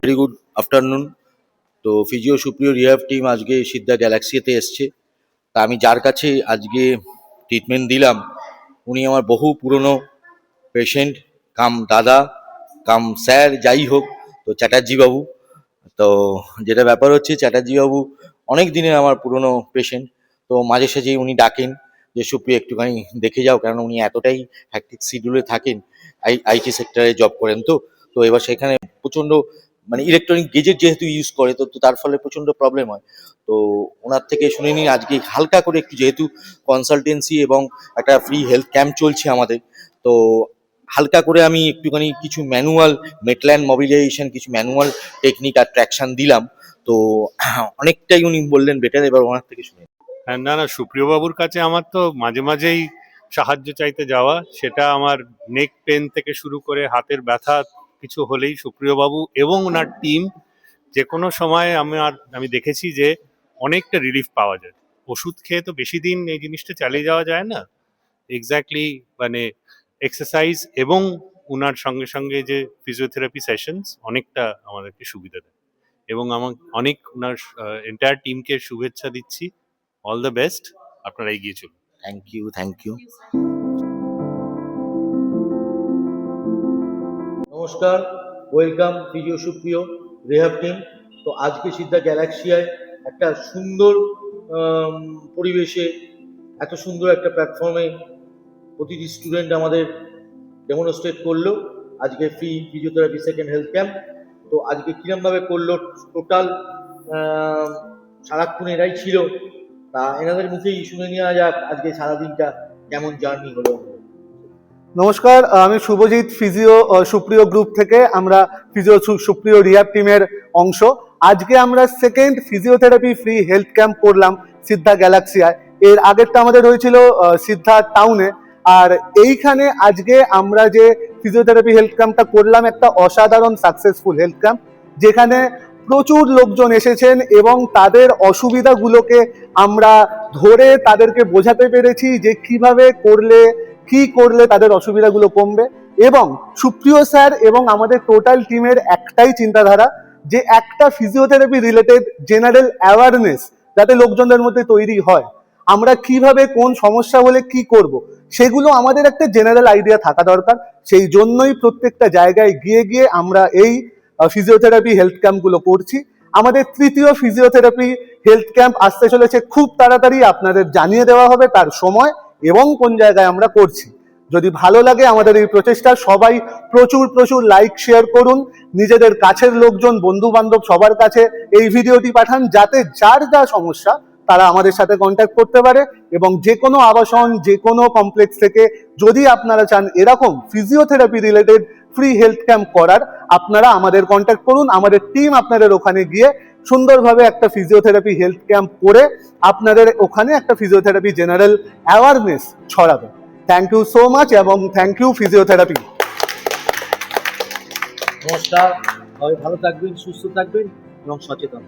Very good afternoon তো physio Supriyo rehab team আজকে সিদ্ধা গ্যালাক্সিতে এসছে। তা আমি যার কাছে আজকে ট্রিটমেন্ট দিলাম, উনি আমার বহু পুরনো পেশেন্ট কাম দাদা, কাম স্যার, যাই হোক, তো চ্যাটার্জি বাবু। তো যেটা ব্যাপার হচ্ছে, চ্যাটার্জি বাবু অনেক দিনের আমার পুরনো পেশেন্ট তো মাঝে সাঝেই উনি ডাকেন যে, সুপ্রিয়, একটুখানি দেখে যাও কারণ উনি এতটাই হ্যাকটিক শিডিউলে থাকেন, আই আইটি সেক্টরে জব করেন তো। তো এবার সেখানে প্রচণ্ড মানে ইলেকট্রনিক গেজেট যেহেতু ইউজ করে, তো তার ফলে প্রচণ্ড প্রবলেম হয়। তো ওনার থেকে শুনে নিন, আজকে হালকা করে একটু যেহেতু কনসালটেন্সি এবং একটা ফ্রি হেলথ ক্যাম্প চলছে আমাদের, তো হালকা করে আমি একটুখানি কিছু ম্যানুয়াল মেটল্যান্ড মোবিলাইজেশন কিছু ম্যানুয়াল টেকনিক আর ট্র্যাকশন দিলাম। তো অনেকটাই উনি বললেন বেটার এবার ওনার থেকে শুনে হ্যাঁ না না, সুপ্রিয়বাবুর কাছে আমার তো মাঝে মাঝেই সাহায্য চাইতে যাওয়া, সেটা আমার নেক পেন থেকে শুরু করে হাতের ব্যথা কিছু হলেই সুপ্রিয় বাবু এবং ওনার টিম যে কোনো সময় আমার আমি দেখেছি যে অনেকটা রিলিফ পাওয়া যায়। ওষুধ খেয়ে তো বেশি দিন এই জিনিসটা চালিয়ে যাওয়া যায় না। এক্স্যাক্টলি মানে এক্সারসাইজ এবং ওনার সঙ্গে সঙ্গে যে ফিজিওথেরাপি সেশনস অনেকটা আমাদেরকে সুবিধা দেয়। এবং আমার অনেক ওনার এন্টায়ার টিমকে শুভেচ্ছা দিচ্ছি। অল দ্য বেস্ট আপনারা এগিয়ে চলুন। থ্যাংক ইউ থ্যাংক ইউ নমস্কার welcome physio Supriyo rehab team তো আজকে সিদ্ধা গ্যালাক্সিয়ায় একটা সুন্দর পরিবেশে, এত সুন্দর একটা প্ল্যাটফর্মে প্রতিটি স্টুডেন্ট আমাদের ডেমনস্ট্রেট করল। আজকে free physiotherapy second health camp তো আজকে কিরমভাবে করল টোটাল সারাক্ষণ এরাই ছিল। তা এনাদের মুখেই শুনে নেওয়া যাক, আজকে সারাদিনটা কেমন জার্নি হলো। নমস্কার আমি শুভজিৎ ফিজিও সুপ্রিয় গ্রুপ থেকে আমরা ফিজিও সুপ্রিয় রিহাব টিমের অংশ। আজকে আমরা second physiotherapy free health camp করলাম সিদ্ধা গ্যালাক্সিয়ায়। এর আগেরটা আমাদের হয়েছিল সিদ্ধা টাউনে আর এইখানে আজকে আমরা যে ফিজিওথেরাপি হেলথ ক্যাম্পটা করলাম, একটা অসাধারণ সাকসেসফুল হেলথ ক্যাম্প যেখানে প্রচুর লোকজন এসেছেন এবং তাদের অসুবিধাগুলোকে আমরা ধরে তাদেরকে বোঝাতে পেরেছি যে কীভাবে করলে কি করলে তাদের অসুবিধাগুলো কমবে? এবং সুপ্রিয় স্যার এবং আমাদের টোটাল টিমের একটাই চিন্তাধারা যে একটা ফিজিওথেরাপি রিলেটেড জেনারেল অ্যাওয়ারনেস যাতে লোকজনদের মধ্যে তৈরি হয়। আমরা কীভাবে কোন সমস্যা হলে কি করব? সেগুলো আমাদের একটা জেনারেল আইডিয়া থাকা দরকার। সেই জন্যই প্রত্যেকটা জায়গায় গিয়ে গিয়ে আমরা এই ফিজিওথেরাপি হেলথ ক্যাম্পগুলো করছি। আমাদের তৃতীয় ফিজিওথেরাপি হেলথ ক্যাম্প আসতে চলেছে। খুব তাড়াতাড়ি আপনাদের জানিয়ে দেওয়া হবে তার সময়। এবং কোন জায়গায় আমরা করছি। যদি ভালো লাগে আমাদের এই প্রচেষ্টা, সবাই প্রচুর প্রচুর লাইক শেয়ার করুন। নিজেদের কাছের লোকজন বন্ধু বান্ধব সবার কাছে এই ভিডিওটি পাঠান, যাতে যার যা সমস্যা, তারা আমাদের সাথে কন্ট্যাক্ট করতে পারে এবং যে কোনো আবাসন, যে কোনো কমপ্লেক্স থেকে যদি আপনারা চান এরকম physiotherapy related free health camp করার, আপনারা আমাদের কন্ট্যাক্ট করুন। আমাদের টিম আপনাদের ওখানে গিয়ে সুন্দরভাবে একটা ফিজিওথেরাপি হেলথ ক্যাম্প করে আপনাদের ওখানে একটা ফিজিওথেরাপি জেনারেল অ্যাওয়ারনেস ছড়াবে। থ্যাংক ইউ সো মাচ এবং থ্যাংক ইউ ফিজিওথেরাপি নমস্কার ভালো থাকবেন, সুস্থ থাকবেন এবং সচেতন।